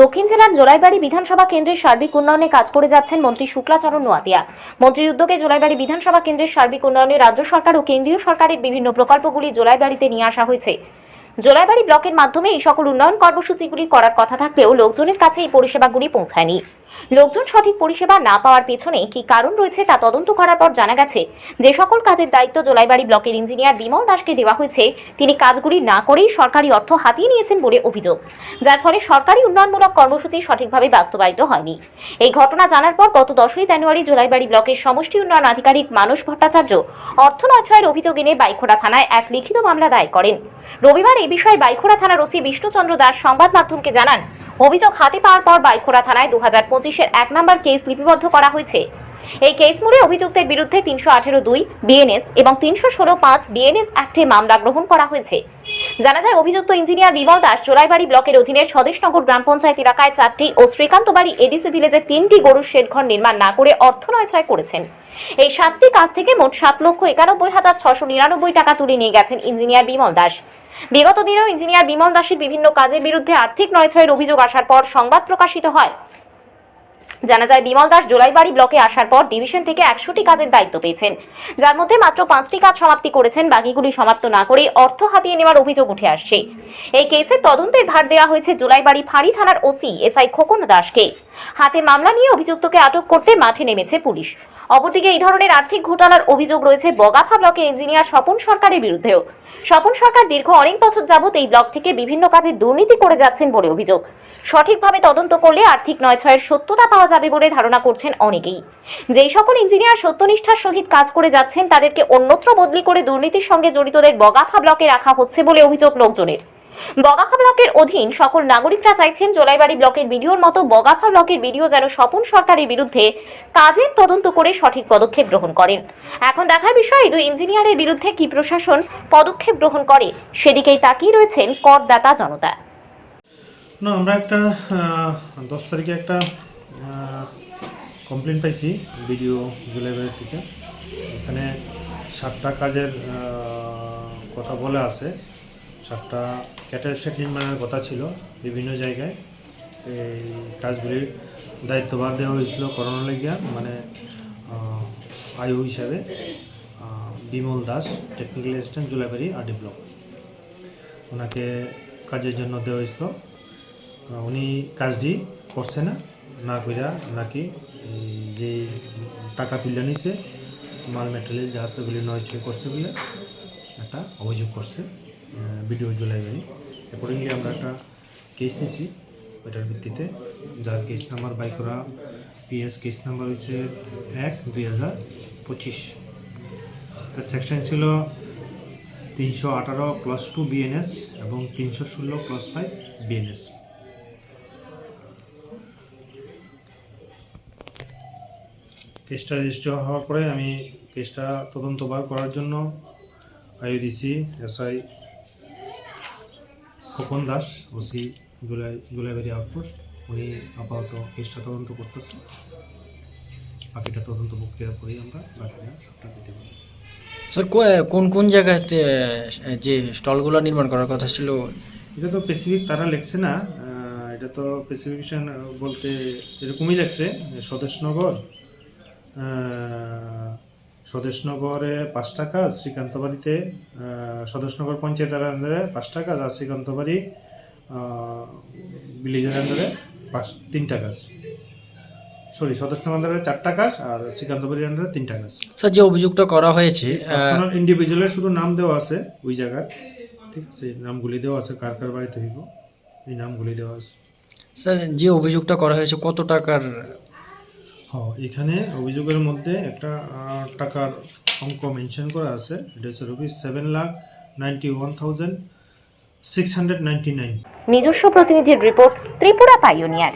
দক্ষিণ জেলার জোলাইবাড়ি বিধানসভা কেন্দ্রের সার্বিক উন্নয়নে কাজ করে যাচ্ছেন মন্ত্রী শুক্লাচরণ নোয়াতিয়া। মন্ত্রীর উদ্যোগে জোলাইবাড়ি বিধানসভা কেন্দ্রের সার্বিক উন্নয়নে রাজ্য সরকার ও কেন্দ্রীয় সরকারের বিভিন্ন প্রকল্পগুলি জোলাইবাড়িতে নিয়ে আসা হয়েছে। জোলাইবাড়ি ব্লকের মাধ্যমে এই সকল উন্নয়ন কর্মসূচিগুলি করার কথা থাকলেও লোকজনের কাছে এই পরিষেবাগুলি পৌঁছায়নি। লোকজন সঠিক পরিষেবা না পাওয়ার পেছনে কি কারণ রয়েছে তা তদন্ত করার পর জানা গেছে, যে সকল কাজের দায়িত্ব জোলাইবাড়ি ব্লকের ইঞ্জিনিয়ার বিমল দাসকে দেওয়া হয়েছে, তিনি কাজগুলি না করেই সরকারি অর্থ হাতিয়ে নিয়েছেন বলে অভিযোগ, যার ফলে সরকারি উন্নয়নমূলক কর্মসূচি সঠিকভাবে বাস্তবায়িত হয়নি। এই ঘটনা জানার পর গত দশই জানুয়ারি জোলাইবাড়ি ব্লকের সমষ্টি উন্নয়ন আধিকারিক মানস ভট্টাচার্য অর্থ নয়ছয়ের অভিযোগ এনে বাইখোড়া থানায় এক লিখিত মামলা দায়ের করেন। রবিবার এই বিষয়ে বাইখোড়া থানার ওসি বিষ্ণুচন্দ্র দাস সংবাদ মাধ্যমকে জানান অভিযোগ হাতে পাওয়ার পর বাইখোড়া থানায় দু হাজার পঁচিশের এক নম্বর কেস লিপিবদ্ধ করা হয়েছে। এই কেস মোড়ে অভিযুক্তের বিরুদ্ধে তিনশো আঠেরো দুই বিএনএস এবং তিনশো ষোলো পাঁচ বিএনএস অ্যাক্টে মামলা গ্রহণ করা হয়েছে। জানা যায়, অভিযুক্ত ইঞ্জিনিয়ার বিমল দাস জোলাইবাড়ি ব্লকের অধীনে স্বদেশনগর গ্রাম পঞ্চায়েত এলাকায় চারটি ও শ্রীকান্তবাড়ি এডিসি ভিলেজে তিনটি গরুর শেডঘর নির্মাণ না করে অর্থ নয়ছয় করেছেন। এই সাতটি কাজ থেকে মোট সাত লক্ষ একানব্বই হাজার ছশো নিরানব্বই টাকা তুলে নিয়ে গেছেন ইঞ্জিনিয়ার বিমল দাস। বিগত দিনেও ইঞ্জিনিয়ার বিমল দাসের বিভিন্ন কাজের বিরুদ্ধে আর্থিক নয়ছয়ের অভিযোগ আসার পর সংবাদ প্রকাশিত হয়। জানা যায়, বিমল দাস জোলাইবাড়ি ব্লকে আসার পর ডিভিশন থেকে একশোটি কাজের দায়িত্ব পেয়েছেন। যার মধ্যে মাত্র পাঁচটি কাজ সমাপ্তি করেছেন, বাকিগুলি সমাপ্ত না করে অর্থ হাতিয়ে নেওয়ার অভিযোগ উঠে আসছে। এই কেসের তদন্তের ভার দেওয়া হয়েছে জোলাইবাড়ি ফাঁড়ি থানার ওসি এসআই খোকন দাসকে। হাতে মামলা নিয়ে অভিযুক্তকে আটক করতে মাঠে নেমেছে পুলিশ। অপরদিকে এই ধরনের আর্থিক ঘোটালার অভিযোগ রয়েছে বগাফা ব্লকে ইঞ্জিনিয়ার স্বপন সরকারের বিরুদ্ধেও। স্বপন সরকার দীর্ঘ অনেক বছর যাবৎ এই ব্লক থেকে বিভিন্ন কাজে দুর্নীতি করে যাচ্ছেন বলে অভিযোগ। সঠিকভাবে তদন্ত করলে আর্থিক নয় ছয়ের সত্যতা পাওয়া যাবে বলে ধারণা করছেন অনেকেই। যেই সকল ইঞ্জিনিয়ার সত্যনিষ্ঠার সহিত কাজ করে যাচ্ছেন, তাদেরকে অন্যত্র বদলি করে দুর্নীতির সঙ্গে জড়িতদের বগাফা ব্লকে রাখা হচ্ছে বলে অভিযোগ লোকজনের। বগাফা ব্লকের অধীন সকল নাগরিকরা চাইছেন জোলাইবাড়ি ব্লকের বিডিওর মতো বগাফা ব্লকের বিডিও যেন স্বপন সরকারের বিরুদ্ধে কাজের তদন্ত করে সঠিক পদক্ষেপ গ্রহণ করেন। এখন দেখার বিষয় দুই ইঞ্জিনিয়ারের বিরুদ্ধে কি প্রশাসন পদক্ষেপ গ্রহণ করে, সেদিকেই তাকিয়ে রয়েছেন করদাতা জনতা। না, আমরা একটা দশ তারিখে একটা কমপ্লেন পাইছি বিডিও জুলাইবাড়ি থেকে। এখানে সাতটা কাজের কথা বলে আছে। সাতটা ক্যাটেল শেড নির্মাণের কথা ছিল বিভিন্ন জায়গায়। এই কাজগুলির দায়িত্বভার দেওয়া হয়েছিল করোনা লেগিয়া মানে আয়ু হিসাবে। Bimal Das technical assistant Julaibari RD block ওনাকে কাজের জন্য দেওয়া হয়েছিল। উনি কাজটি করছে না। না কইরা নাকি যে টাকা তুলে নিছে, মাল মেটেরিয়াল জাহাজগুলি নয় ছয় করছে বলে একটা অভিযোগ করছে ভিডিও জুলাইবাড়ি অ্যাকর্ডিংলি আমরা একটা কেস নিছি, ওইটার ভিত্তিতে যার কেস নাম্বার বাই করা পিএস কেস নাম্বার হচ্ছে এক দুই হাজার পঁচিশ। সেকশন ছিল তিনশো আঠারো প্লাস টু বিএনএস এবং তিনশো ষোলো প্লাস ফাইভ বিএনএস কেসটা রেজিস্টার হওয়ার পরে আমি কেসটা তদন্তবার করার জন্য দিছি SI Khokon Das OC July Julaibari outpost উনি আপাতত কেসটা তদন্ত করতেছে। বাকিটা তদন্ত প্রক্রিয়ার পরেই আমরা বাকিটা সবটা দিতে পারি। স্যার কোন কোন জায়গাতে যে স্টলগুলো নির্মাণ করার কথা ছিল? এটা তো স্পেসিফিক তারা লেখছে না। এটা তো স্পেসিফিকেশন বলতে এরকমই লেখছে স্বদেশনগর স্বদেশনগরে পাঁচটা কাজ শ্রীকান্তবাড়িতে আহ, স্বদেশনগর পঞ্চায়েতের আন্দারে পাঁচটা কাজ আর শ্রীকান্তবাড়ি ভিলেজের আন্দারে পাঁচ তিনটা কাজ। সরি স্বদেশনগর আন্দারে চারটা কাজ আর শ্রীকান্তবাড়ির আন্দারে তিনটা কাজ। স্যার যে অভিযোগটা করা হয়েছে ইন্ডিভিজুয়ালের শুধু নাম দেওয়া আছে ওই জায়গার। ঠিক আছে নামগুলি দেওয়া আছে কার কার বাড়িতে হইব এই নামগুলি দেওয়া আছে। স্যার যে অভিযোগটা করা হয়েছে কত টাকার এখানে অভিযোগের মধ্যে একটা টাকার অঙ্ক মেনশন করা আছে। এটা হচ্ছে rupees seven lakh ninety one thousand six hundred ninety nine নিজস্ব প্রতিনিধির রিপোর্ট ত্রিপুরা পাইওনিয়ার।